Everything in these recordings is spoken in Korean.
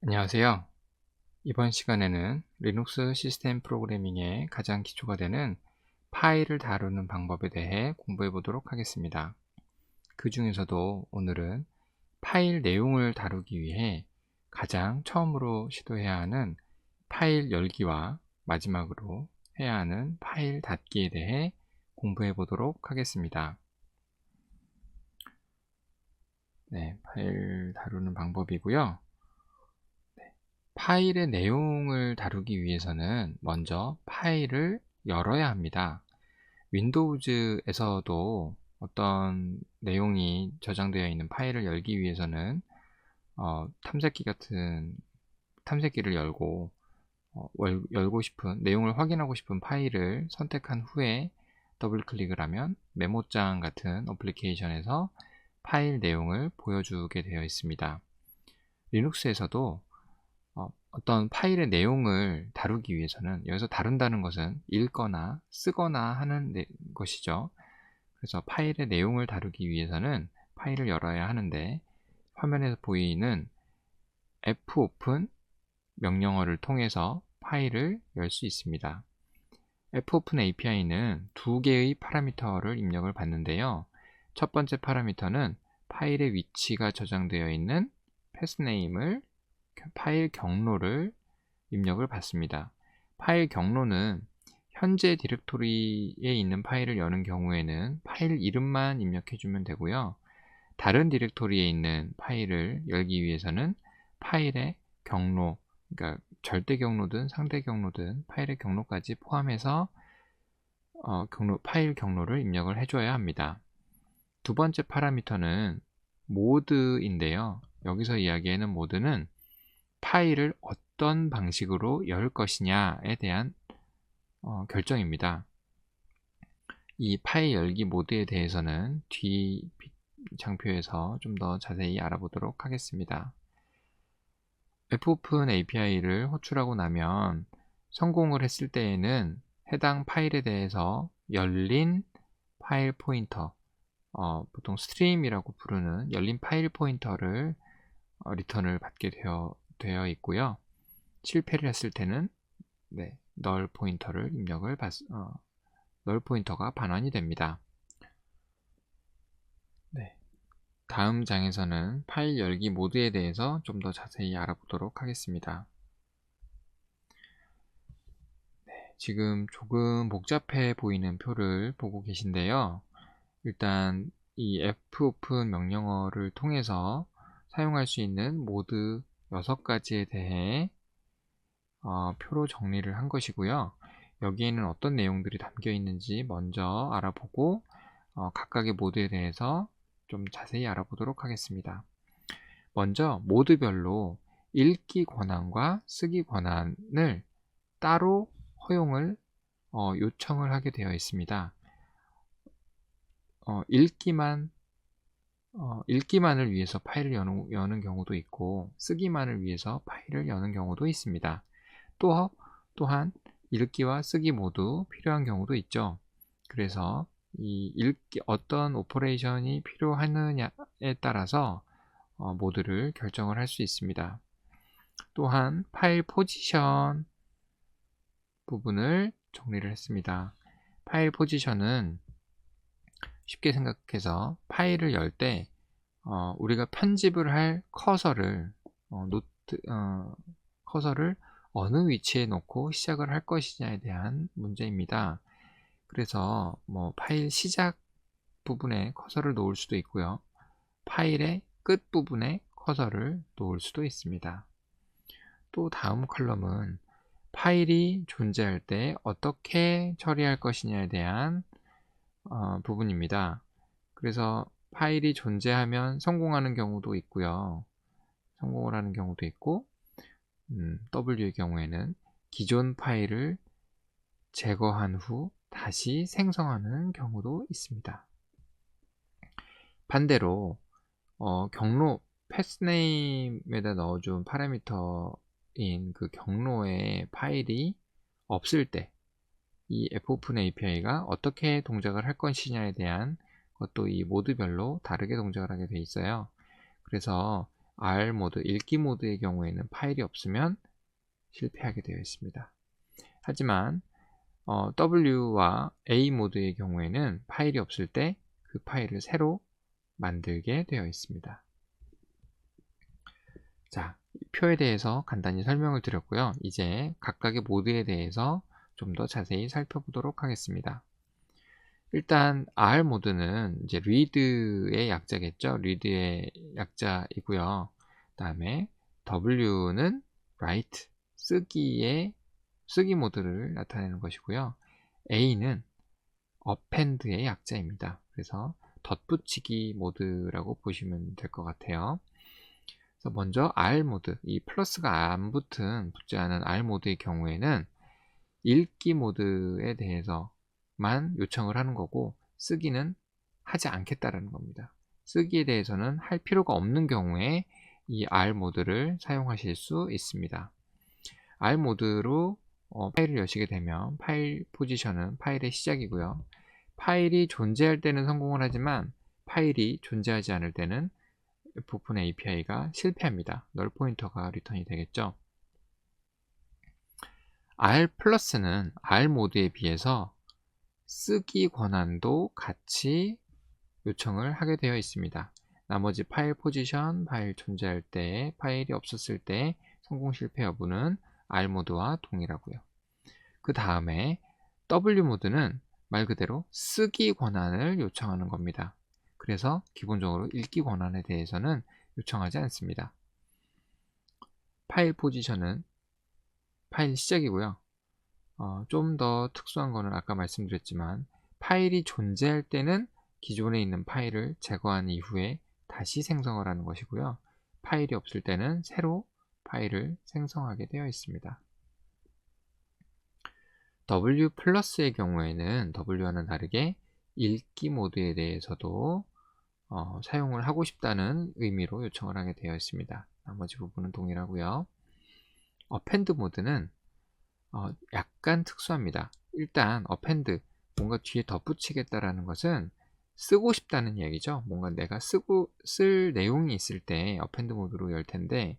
안녕하세요. 이번 시간에는 리눅스 시스템 프로그래밍의 가장 기초가 되는 파일을 다루는 방법에 대해 공부해 보도록 하겠습니다. 그 중에서도 오늘은 파일 내용을 다루기 위해 가장 처음으로 시도해야 하는 파일 열기와 마지막으로 해야 하는 파일 닫기에 대해 공부해 보도록 하겠습니다. 네, 파일 다루는 방법이고요. 파일의 내용을 다루기 위해서는 먼저 파일을 열어야 합니다. 윈도우즈에서도 어떤 내용이 저장되어 있는 파일을 열기 위해서는 어, 탐색기 같은 탐색기를 열고 어, 월, 열고 싶은 내용을 확인하고 싶은 파일을 선택한 후에 더블 클릭을 하면 메모장 같은 어플리케이션에서 파일 내용을 보여주게 되어 있습니다. 리눅스에서도 어떤 파일의 내용을 다루기 위해서는 여기서 다룬다는 것은 읽거나 쓰거나 하는 것이죠. 그래서 파일의 내용을 다루기 위해서는 파일을 열어야 하는데 화면에서 보이는 fopen 명령어를 통해서 파일을 열 수 있습니다. fopen API는 두 개의 파라미터를 입력을 받는데요. 첫 번째 파라미터는 파일의 위치가 저장되어 있는 패스네임을 파일 경로를 입력을 받습니다. 파일 경로는 현재 디렉토리에 있는 파일을 여는 경우에는 파일 이름만 입력해주면 되고요. 다른 디렉토리에 있는 파일을 열기 위해서는 파일의 경로, 그러니까 절대 경로든 상대 경로든 파일의 경로까지 포함해서 어, 경로, 파일 경로를 입력을 해줘야 합니다. 두 번째 파라미터는 모드인데요. 여기서 이야기하는 모드는 파일을 어떤 방식으로 열 것이냐에 대한 어, 결정입니다. 이 파일 열기 모드에 대해서는 뒤 장표에서 좀 더 자세히 알아보도록 하겠습니다. fopen API를 호출하고 나면 성공을 했을 때에는 해당 파일에 대해서 열린 파일 포인터, 어, 보통 스트림이라고 부르는 열린 파일 포인터를 어, 리턴을 받게 되어 되어 있고요. 실패를 했을 때는 네, 널 포인터를 입력을 받, 어, 널 포인터가 반환이 됩니다. 네. 다음 장에서는 파일 열기 모드에 대해서 좀 더 자세히 알아보도록 하겠습니다. 네, 지금 조금 복잡해 보이는 표를 보고 계신데요. 일단 이 fopen 명령어를 통해서 사용할 수 있는 모드 여섯 가지에 대해 어, 표로 정리를 한 것이고요. 여기에는 어떤 내용들이 담겨 있는지 먼저 알아보고 어, 각각의 모드에 대해서 좀 자세히 알아보도록 하겠습니다. 먼저 모드별로 읽기 권한과 쓰기 권한을 따로 허용을 어, 요청을 하게 되어 있습니다. 어, 읽기만 어, 읽기만을 위해서 파일을 여는, 여는, 경우도 있고 쓰기만을 위해서 파일을 여는 경우도 있습니다. 또 또한 읽기와 쓰기 모두 필요한 경우도 있죠. 그래서 이 읽기 어떤 오퍼레이션이 필요하느냐에 따라서 어, 모드를 결정을 할 수 있습니다. 또한 파일 포지션 부분을 정리를 했습니다. 파일 포지션은 쉽게 생각해서 파일을 열때 어, 우리가 편집을 할 커서를 어, 노트 어, 커서를 어느 위치에 놓고 시작을 할 것이냐에 대한 문제입니다. 그래서 뭐 파일 시작 부분에 커서를 놓을 수도 있고요. 파일의 끝 부분에 커서를 놓을 수도 있습니다. 또 다음 컬럼은 파일이 존재할 때 어떻게 처리할 것이냐에 대한 어, 부분입니다. 그래서 파일이 존재하면 성공하는 경우도 있고요. 성공을 하는 경우도 있고 음, W의 경우에는 기존 파일을 제거한 후 다시 생성하는 경우도 있습니다. 반대로 어, 경로 패스네임에다 넣어준 파라미터인 그 경로의 파일이 없을 때 이 fopen API가 어떻게 동작을 할 것이냐에 대한 것도 이 모드별로 다르게 동작을 하게 돼 있어요. 그래서 R 모드, 읽기 모드의 경우에는 파일이 없으면 실패하게 되어 있습니다. 하지만 어, W와 A 모드의 경우에는 파일이 없을 때 그 파일을 새로 만들게 되어 있습니다. 자, 표에 대해서 간단히 설명을 드렸고요. 이제 각각의 모드에 대해서 좀 더 자세히 살펴보도록 하겠습니다. 일단 R 모드는 이제 read의 약자겠죠. read의 약자이고요. 다음에 W는 write 쓰기의 쓰기 모드를 나타내는 것이고요. A는 append의 약자입니다. 그래서 덧붙이기 모드라고 보시면 될 것 같아요. 그래서 먼저 R 모드, 이 플러스가 안 붙은 붙지 않은 R 모드의 경우에는 읽기 모드에 대해서만 요청을 하는 거고 쓰기는 하지 않겠다라는 겁니다. 쓰기에 대해서는 할 필요가 없는 경우에 이 R 모드를 사용하실 수 있습니다. R 모드로 어, 파일을 여시게 되면 파일 포지션은 파일의 시작이고요. 파일이 존재할 때는 성공을 하지만 파일이 존재하지 않을 때는 Fopen API가 실패합니다. 널 포인터가 리턴이 되겠죠. R 플러스는 R 모드에 비해서 쓰기 권한도 같이 요청을 하게 되어 있습니다. 나머지 파일 포지션, 파일 존재할 때, 파일이 없었을 때 성공 실패 여부는 R 모드와 동일하고요. 그 다음에 W 모드는 말 그대로 쓰기 권한을 요청하는 겁니다. 그래서 기본적으로 읽기 권한에 대해서는 요청하지 않습니다. 파일 포지션은 파일 시작이고요. 어, 좀 더 특수한 거는 아까 말씀드렸지만 파일이 존재할 때는 기존에 있는 파일을 제거한 이후에 다시 생성을 하는 것이고요. 파일이 없을 때는 새로 파일을 생성하게 되어 있습니다. W 플러스의 경우에는 W와는 다르게 읽기 모드에 대해서도 어, 사용을 하고 싶다는 의미로 요청을 하게 되어 있습니다. 나머지 부분은 동일하고요. 어펜드 모드는 어, 약간 특수합니다. 일단 어펜드 뭔가 뒤에 덧붙이겠다라는 것은 쓰고 싶다는 얘기죠. 뭔가 내가 쓰고 쓸 내용이 있을 때 어펜드 모드로 열 텐데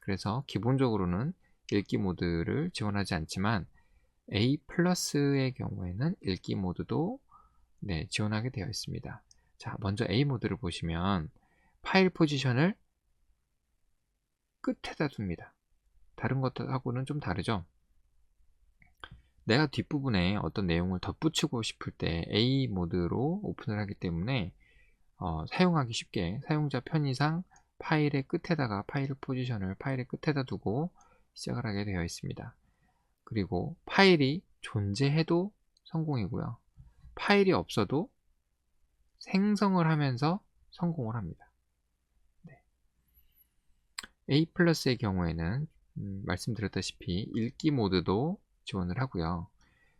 그래서 기본적으로는 읽기 모드를 지원하지 않지만 A 플러스의 경우에는 읽기 모드도 네, 지원하게 되어 있습니다. 자, 먼저 A 모드를 보시면 파일 포지션을 끝에다 둡니다. 다른 것하고는 좀 다르죠? 내가 뒷부분에 어떤 내용을 덧붙이고 싶을 때 A 모드로 오픈을 하기 때문에 어, 사용하기 쉽게 사용자 편의상 파일의 끝에다가 파일 포지션을 파일의 끝에다 두고 시작을 하게 되어 있습니다. 그리고 파일이 존재해도 성공이고요. 파일이 없어도 생성을 하면서 성공을 합니다. 네. A 플러스의 경우에는 음, 말씀드렸다시피 읽기 모드도 지원을 하고요.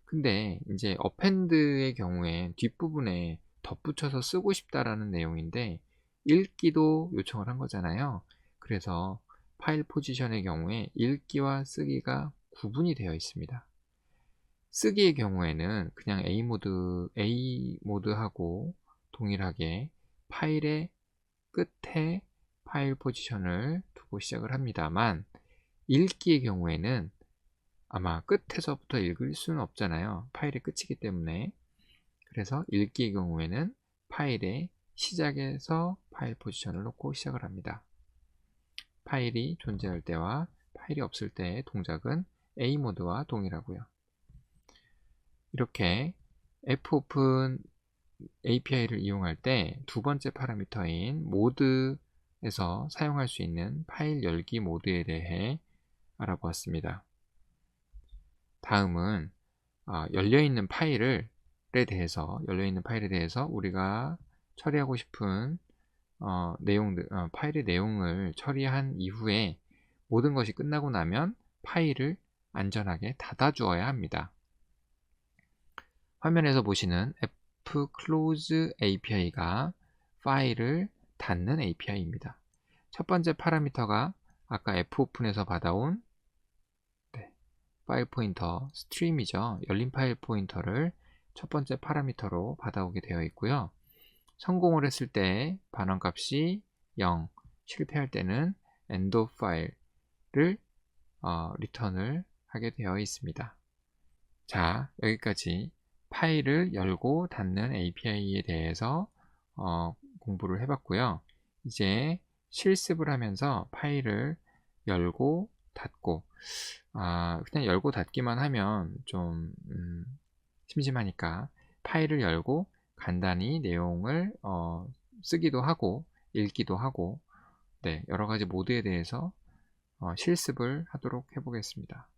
근데 이제 어펜드의 경우에 뒷부분에 덧붙여서 쓰고 싶다라는 내용인데 읽기도 요청을 한 거잖아요. 그래서 파일 포지션의 경우에 읽기와 쓰기가 구분이 되어 있습니다. 쓰기의 경우에는 그냥 A 모드, A 모드하고 동일하게 파일의 끝에 파일 포지션을 두고 시작을 합니다만 읽기의 경우에는 아마 끝에서부터 읽을 수는 없잖아요. 파일의 끝이기 때문에 그래서 읽기의 경우에는 파일의 시작에서 파일 포지션을 놓고 시작을 합니다. 파일이 존재할 때와 파일이 없을 때의 동작은 A 모드와 동일하고요. 이렇게 fopen API를 이용할 때 두 번째 파라미터인 모드에서 사용할 수 있는 파일 열기 모드에 대해 알아보았습니다. 다음은 아, 열려있는 파일을 대해서 열려있는 파일에 대해서 우리가 처리하고 싶은 어, 내용들 어, 파일의 내용을 처리한 이후에 모든 것이 끝나고 나면 파일을 안전하게 닫아 주어야 합니다. 화면에서 보시는 fclose API가 파일을 닫는 API입니다. 첫 번째 파라미터가 아까 fopen에서 받아온 네, 파일 포인터 스트림이죠. 열린 파일 포인터를 첫 번째 파라미터로 받아오게 되어 있고요. 성공을 했을 때 반환값이 0, 실패할 때는 엔드 파일을 어, 리턴을 하게 되어 있습니다. 자, 여기까지 파일을 열고 닫는 API에 대해서 어, 공부를 해봤고요. 이제 실습을 하면서 파일을 열고 닫고 아, 그냥 열고 닫기만 하면 좀 음, 심심하니까 파일을 열고 간단히 내용을 어, 쓰기도 하고 읽기도 하고 네, 여러 가지 모드에 대해서 어, 실습을 하도록 해보겠습니다.